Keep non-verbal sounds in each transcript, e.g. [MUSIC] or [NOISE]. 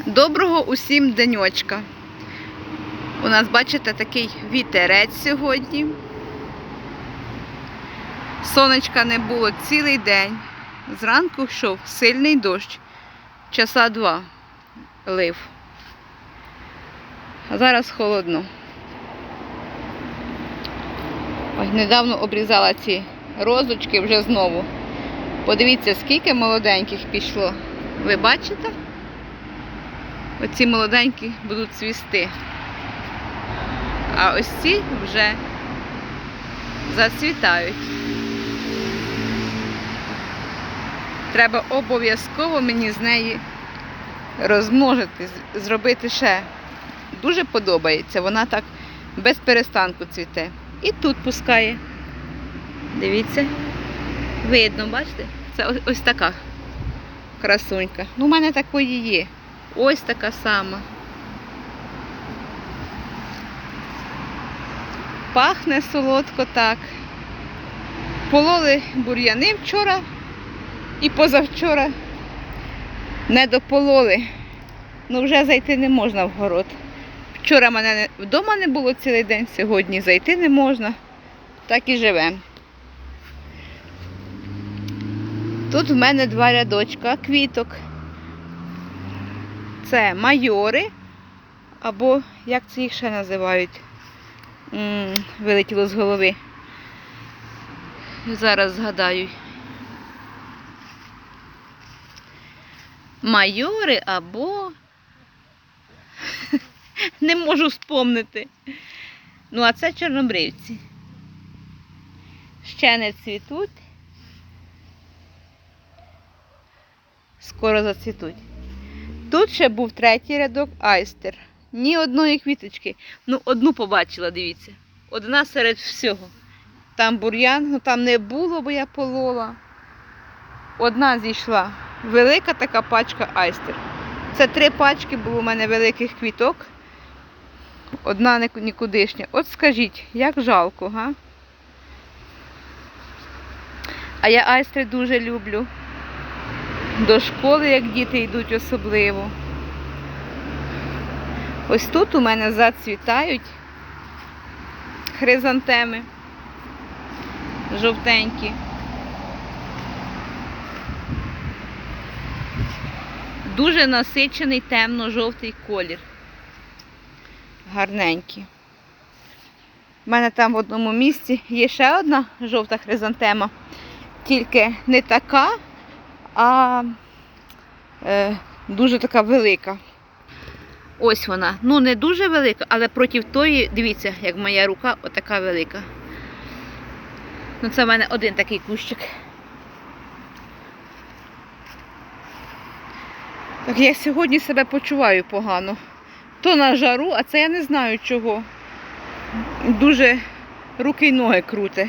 Доброго усім денечка. У нас, бачите, такий вітерець сьогодні. Сонечка не було цілий день. Зранку йшов сильний дощ. Часа два лив. А зараз холодно. Ой, недавно обрізала ці розочки вже знову. Подивіться, скільки молоденьких пішло. Ви бачите? Оці молоденькі будуть цвісти. А ось ці вже зацвітають. Треба обов'язково мені з неї розмножити, зробити ще. Дуже подобається. Вона так без перестанку цвіте. І тут пускає. Дивіться. Видно, бачите? Це ось, така красунька. Ну, у мене такої є. Ось така сама. Пахне солодко так. Пололи бур'яни вчора і позавчора не допололи. Ну вже зайти не можна в город. Вчора мене вдома не було цілий день, сьогодні зайти не можна. Так і живемо. Тут в мене два рядочка квіток. Це майори, або як це їх ще називають? М, Вилетіло з голови. Зараз згадаю. Майори або. [LAUGHS] Не можу спомнити. Ну, а це чорнобривці. Ще не цвітуть. Скоро зацвітуть. Тут ще був третій рядок айстер. Ні одної квіточки. Ну, одну побачила, дивіться. Одна серед всього. Там бур'ян, ну там не було, бо я полола. Одна зійшла. Велика така пачка айстер. Це три пачки було у мене великих квіток. Одна нікудишня. От скажіть, як жалко, га? А я айстри дуже люблю. До школи, як діти йдуть особливо. Ось тут у мене зацвітають хризантеми жовтенькі. Дуже насичений темно-жовтий колір. Гарненький. У мене там в одному місці є ще одна жовта хризантема, тільки не така, а е, дуже така велика. Ось вона. Ну, не дуже велика, але проти тої, дивіться, як моя рука, отака велика. Ну, це в мене один такий кущик. Так я сьогодні себе почуваю погано. То на жару, а це я не знаю чого. Дуже руки й ноги круте.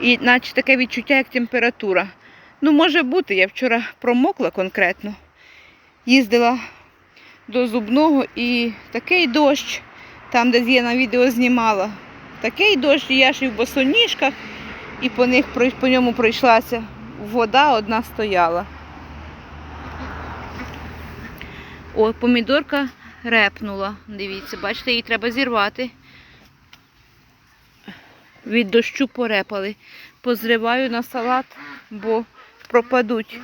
І наче таке відчуття, як температура. Ну, може бути, я вчора промокла конкретно. Їздила до зубного і такий дощ, там, де я на відео знімала, такий дощ, і я ж і в босоніжках, і по них по ньому пройшлася вода, одна стояла. О, помідорка репнула. Дивіться, бачите, її треба зірвати. Від дощу порепали. Позриваю на салат, бо пропадуть.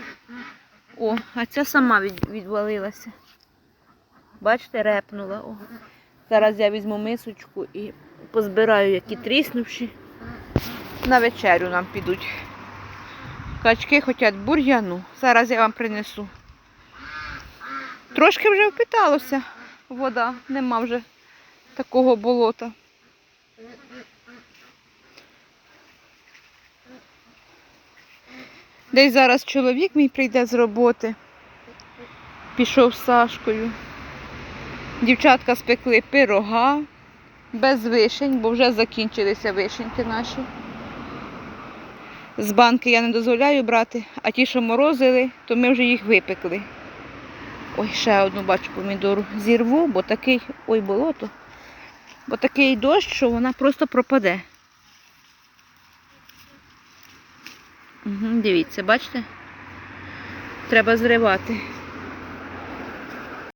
О, а ця сама від, відвалилася. Бачите, репнула. О. Зараз я візьму мисочку і позбираю, які тріснувші. На вечерю нам підуть. Качки хочуть бур'яну. Зараз я вам принесу. Трошки вже впиталося вода, нема вже такого болота. Десь зараз чоловік мій прийде з роботи. Пішов з Сашкою. Дівчатка спекли пирога без вишень, бо вже закінчилися вишеньки наші. З банки я не дозволяю брати, а ті, що морозили, то ми вже їх випекли. Ой, ще одну бачу помідору. Зірву, бо такий, ой, болото. Бо такий дощ, що вона просто пропаде. Угу, дивіться, бачите? Треба зривати.